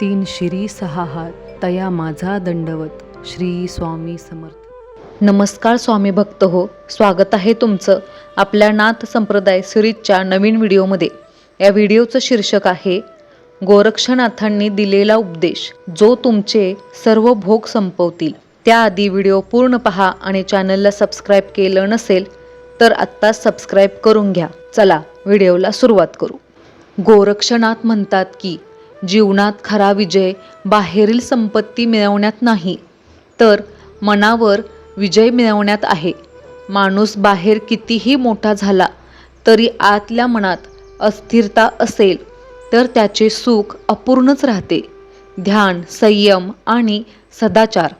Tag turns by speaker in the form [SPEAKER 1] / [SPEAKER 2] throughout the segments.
[SPEAKER 1] तीन शिरी सहा हात तया माझा दंडवत श्री स्वामी समर्थ.
[SPEAKER 2] नमस्कार स्वामी भक्त हो स्वागत आहे तुमचं आपल्या नाथ संप्रदाय सिरीजच्या नवीन व्हिडिओमध्ये. या व्हिडिओचं शीर्षक आहे गोरक्षनाथांनी दिलेला उपदेश जो तुमचे सर्व भोग संपवतील. त्याआधी व्हिडिओ पूर्ण पहा आणि चॅनलला सबस्क्राईब केलं नसेल तर आत्ताच सबस्क्राईब करून घ्या. चला व्हिडिओला सुरुवात करू. गोरक्षनाथ म्हणतात की जीवनात खरा विजय बाहेरील संपत्ती मिळवण्यात नाही. तर मनावर विजय मिळवण्यात आहे. माणूस बाहेर कितीही मोठा झाला तरी आतल्या मनात अस्थिरता असेल तर त्याचे सुख अपूर्णच राहते. ध्यान संयम आणि सदाचार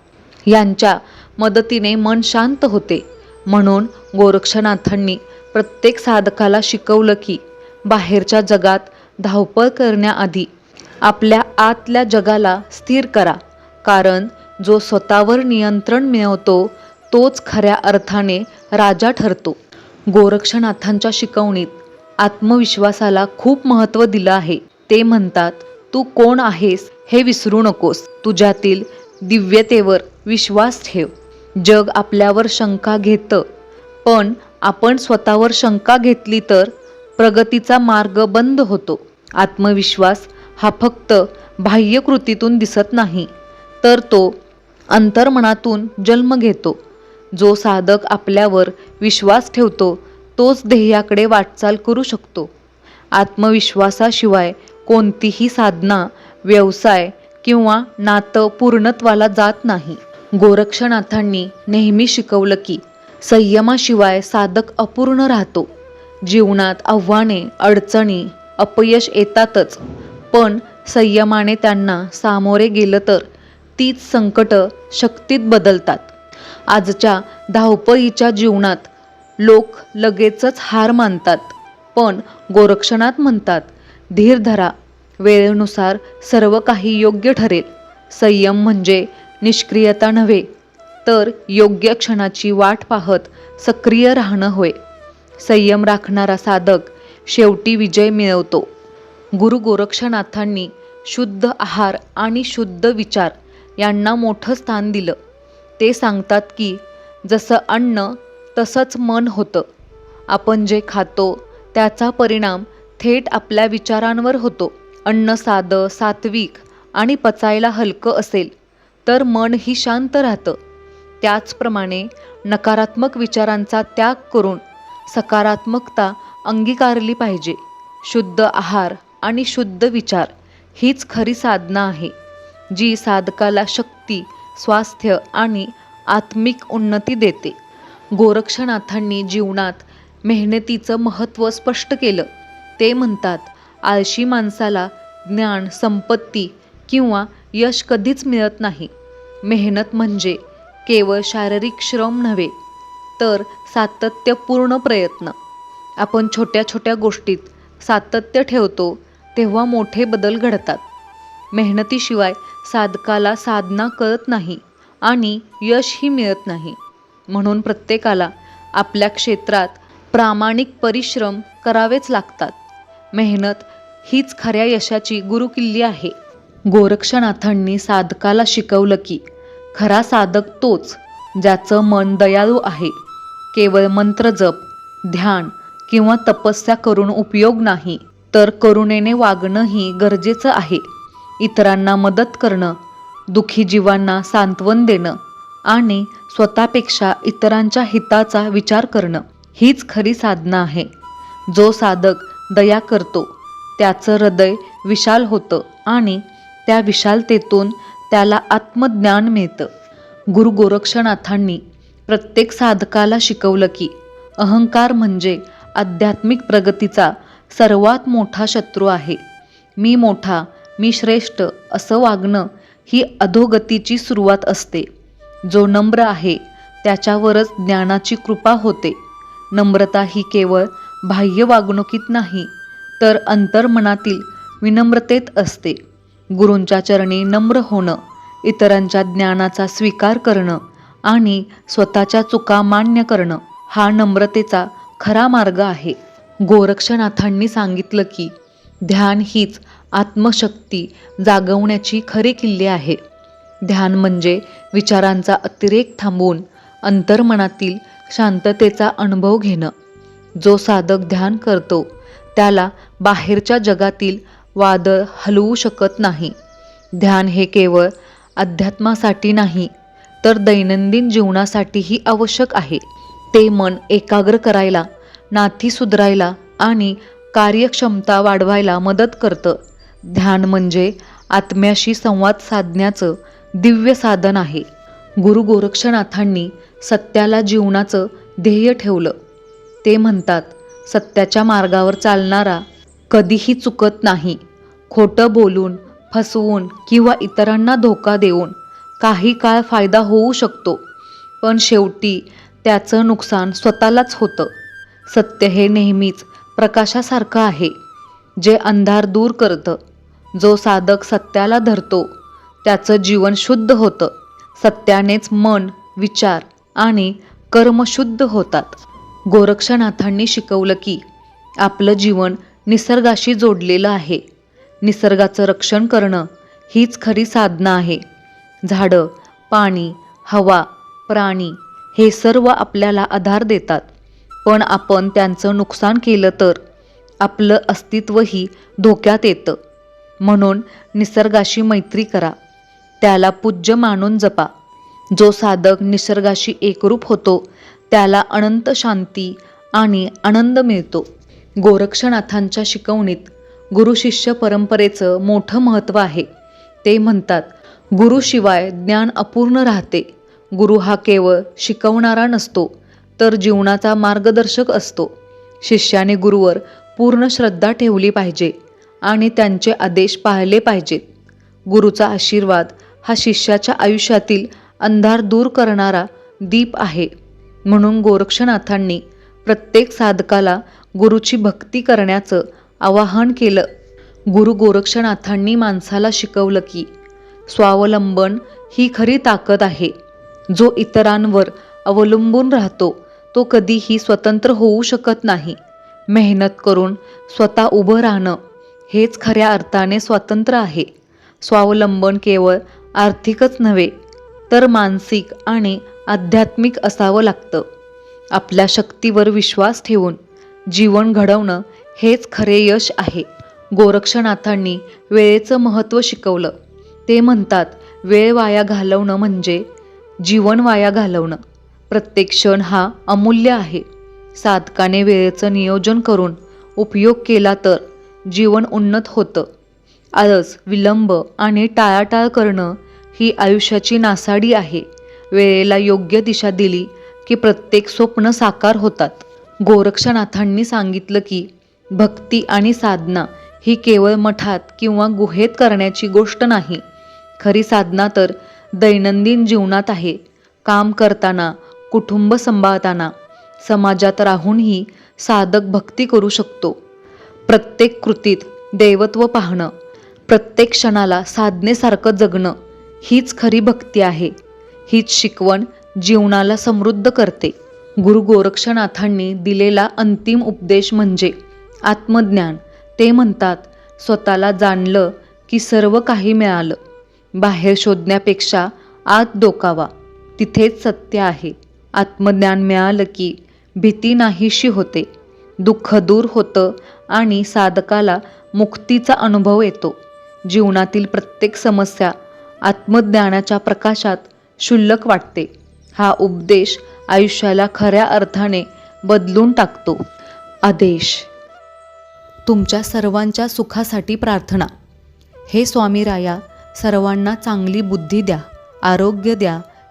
[SPEAKER 2] यांच्या मदतीने मन शांत होते. म्हणून गोरक्षनाथांनी प्रत्येक साधकाला शिकवलं की बाहेरच्या जगात धावपळ करण्याआधी आपल्या आतल्या जगाला स्थिर करा कारण जो स्वतःवर नियंत्रण मिळवतो तोच खऱ्या अर्थाने राजा ठरतो. गोरक्षनाथांच्या शिकवणीत आत्मविश्वासाला खूप महत्त्व दिलं आहे. ते म्हणतात तू कोण आहेस हे विसरू नकोस. तुझ्यातील दिव्यतेवर विश्वास ठेव. जग आपल्यावर शंका घेतं. पण आपण स्वतःवर शंका घेतली तर प्रगतीचा मार्ग बंद होतो. आत्मविश्वास हा फक्त बाह्यकृतीतून दिसत नाही तर तो अंतर्मनातून जन्म घेतो. जो साधक आपल्यावर विश्वास ठेवतो तोच ध्येयाकडे वाटचाल करू शकतो. आत्मविश्वासाशिवाय कोणतीही साधना व्यवसाय किंवा नातं पूर्णत्वाला जात नाही. गोरक्षनाथांनी नेहमी शिकवलं की संयमाशिवाय साधक अपूर्ण राहतो. जीवनात आव्हाने अडचणी अपयश येतातच. पण संयमाने त्यांना सामोरे गेलं तर तीच संकटं शक्तीत बदलतात. आजच्या धावपळीच्या जीवनात लोक लगेचच हार मानतात पण गोरक्षणात म्हणतात धीर धरा वेळेनुसार सर्व काही योग्य ठरेल. संयम म्हणजे निष्क्रियता नव्हे तर योग्य क्षणाची वाट पाहत सक्रिय राहणं होय. संयम राखणारा साधक शेवटी विजय मिळवतो. गुरु गोरक्षनाथांनी शुद्ध आहार आणि शुद्ध विचार यांना मोठं स्थान दिलं. ते सांगतात की जसं अन्न तसंच मन होतं. आपण जे खातो त्याचा परिणाम थेट आपल्या विचारांवर होतो. अन्न साधं सात्विक आणि पचायला हलकं असेल तर मनही शांत राहतं. त्याचप्रमाणे नकारात्मक विचारांचा त्याग करून सकारात्मकता अंगीकारली पाहिजे. शुद्ध आहार आणि शुद्ध विचार हीच खरी साधना आहे जी साधकाला शक्ती स्वास्थ्य आणि आत्मिक उन्नती देते. गोरक्षनाथांनी जीवनात मेहनतीचं महत्त्व स्पष्ट केलं. ते म्हणतात आळशी माणसाला ज्ञान संपत्ती किंवा यश कधीच मिळत नाही. मेहनत म्हणजे केवळ शारीरिक श्रम नव्हे तर सातत्यपूर्ण प्रयत्न. आपण छोट्या छोट्या गोष्टीत सातत्य ठेवतो तेव्हा मोठे बदल घडतात. मेहनतीशिवाय साधकाला साधना कळत नाही आणि यशही मिळत नाही. म्हणून प्रत्येकाला आपल्या क्षेत्रात प्रामाणिक परिश्रम करावेच लागतात. मेहनत हीच खऱ्या यशाची गुरुकिल्ली आहे. गोरक्षनाथांनी साधकाला शिकवलं की खरा साधक तोच ज्याचं मन दयाळू आहे. केवळ मंत्रजप ध्यान किंवा तपस्या करून उपयोग नाही. तर करुणेने वागणंही गरजेचं आहे. इतरांना मदत करणं दुःखी जीवांना सांत्वन देणं आणि स्वतःपेक्षा इतरांच्या हिताचा विचार करणं हीच खरी साधना आहे. जो साधक दया करतो त्याचं हृदय विशाल होतं आणि त्या विशालतेतून त्याला आत्मज्ञान मिळतं. गुरु गोरक्षनाथांनी प्रत्येक साधकाला शिकवलं की अहंकार म्हणजे आध्यात्मिक प्रगतीचा सर्वात मोठा शत्रू आहे. मी मोठा मी श्रेष्ठ असं वागणं ही अधोगतीची सुरुवात असते. जो नम्र आहे त्याच्यावरच ज्ञानाची कृपा होते. नम्रता ही केवळ बाह्य वागणुकीत नाही तर अंतर्मनातील विनम्रतेत असते. गुरूंच्या चरणी नम्र होणं इतरांच्या ज्ञानाचा स्वीकार करणं आणि स्वतःच्या चुका मान्य करणं हा नम्रतेचा खरा मार्ग आहे. गोरक्षनाथांनी सांगितलं की ध्यान हीच आत्मशक्ती जागवण्याची खरी किल्ले आहे. ध्यान म्हणजे विचारांचा अतिरेक थांबवून अंतर्मनातील शांततेचा अनुभव घेणं. जो साधक ध्यान करतो त्याला बाहेरच्या जगातील वादळ हलवू शकत नाही. ध्यान हे केवळ अध्यात्मासाठी नाही तर दैनंदिन जीवनासाठीही आवश्यक आहे. ते मन एकाग्र करायला नाती सुधारायला आणि कार्यक्षमता वाढवायला मदत करतं. ध्यान म्हणजे आत्म्याशी संवाद साधण्याचं दिव्य साधन आहे. गुरु गोरक्षनाथांनी सत्याला जीवनाचं ध्येय ठेवलं. ते म्हणतात सत्याच्या मार्गावर चालणारा कधीही चुकत नाही. खोटं बोलून फसवून किंवा इतरांना धोका देऊन काही काळ फायदा होऊ शकतो. पण शेवटी त्याचं नुकसान स्वतःलाच होतं. सत्य हे नेहमीच प्रकाशासारखं आहे. जे अंधार दूर करतं जो साधक सत्याला धरतो त्याचं जीवन शुद्ध होतं. सत्यानेच मन विचार आणि कर्म शुद्ध होतात. गोरक्षनाथांनी शिकवलं की आपलं जीवन निसर्गाशी जोडलेलं आहे. निसर्गाचं रक्षण करणं हीच खरी साधना आहे. झाडं पाणी हवा प्राणी हे सर्व आपल्याला आधार देतात. पण आपण त्यांचं नुकसान केलं तर? आपलं अस्तित्वही धोक्यात येतं. म्हणून निसर्गाशी मैत्री करा. त्याला पूज्य मानून जपा. जो साधक निसर्गाशी एकरूप होतो त्याला अनंत शांती आणि आनंद मिळतो. गोरक्षनाथांच्या शिकवणीत गुरुशिष्य परंपरेचं मोठं महत्त्व आहे. ते म्हणतात गुरुशिवाय ज्ञान अपूर्ण राहते. गुरु हा केवळ शिकवणारा नसतो तर जीवनाचा मार्गदर्शक असतो. शिष्याने गुरुवर पूर्ण श्रद्धा ठेवली पाहिजे आणि त्यांचे आदेश पाळले पाहिजेत. गुरुचा आशीर्वाद हा शिष्याच्या आयुष्यातील अंधार दूर करणारा दीप आहे. म्हणून गोरक्षनाथांनी प्रत्येक साधकाला गुरुची भक्ती करण्याचं आवाहन केलं. गुरु गोरक्षनाथांनी माणसाला शिकवलं की स्वावलंबन ही खरी ताकद आहे. जो इतरांवर अवलंबून राहतो तो कधीही स्वतंत्र होऊ शकत नाही. मेहनत करून स्वतः उभं राहणं हेच खऱ्या अर्थाने स्वातंत्र्य आहे. स्वावलंबन केवळ आर्थिकच नव्हे तर मानसिक आणि आध्यात्मिक असावं लागतं. आपल्या शक्तीवर विश्वास ठेवून जीवन घडवणं हेच खरे यश आहे. गोरक्षनाथांनी वेळेचं महत्त्व शिकवलं. ते म्हणतात वेळ वाया घालवणं म्हणजे जीवन वाया घालवणं. प्रत्येक क्षण हा अमूल्य आहे. साधकाने वेळेचं नियोजन करून उपयोग केला तर जीवन उन्नत होतं. आळस विलंब आणि टाळाटाळ करणं ही आयुष्याची नासाडी आहे. वेळेला योग्य दिशा दिली की प्रत्येक स्वप्न साकार होतात. गोरक्षनाथांनी सांगितलं की भक्ती आणि साधना ही केवळ मठात किंवा गुहेत करण्याची गोष्ट नाही. खरी साधना तर दैनंदिन जीवनात आहे. काम करताना कुटुंब सांभाळताना समाजात राहूनही साधक भक्ती करू शकतो. प्रत्येक कृतीत दैवत्व पाहणं प्रत्येक क्षणाला साधनेसारखं जगणं हीच खरी भक्ती आहे. हीच शिकवण जीवनाला समृद्ध करते. गुरु गोरक्षनाथांनी दिलेला अंतिम उपदेश म्हणजे आत्मज्ञान. ते म्हणतात स्वतःला जाणलं की सर्व काही मिळालं. बाहेर शोधण्यापेक्षा आत डोकावा. तिथेच सत्य आहे. आत्मज्ञान मिळालं की भीती नाहीशी होते. दुःख दूर होतं आणि साधकाला मुक्तीचा अनुभव येतो. जीवनातील प्रत्येक समस्या आत्मज्ञानाच्या प्रकाशात क्षुल्लक वाटते. हा उपदेश आयुष्याला खऱ्या अर्थाने बदलून टाकतो. आदेश. तुमच्या सर्वांच्या सुखासाठी प्रार्थना. हे स्वामी राया सर्वांना चांगली बुद्धी द्या आरोग्य द्या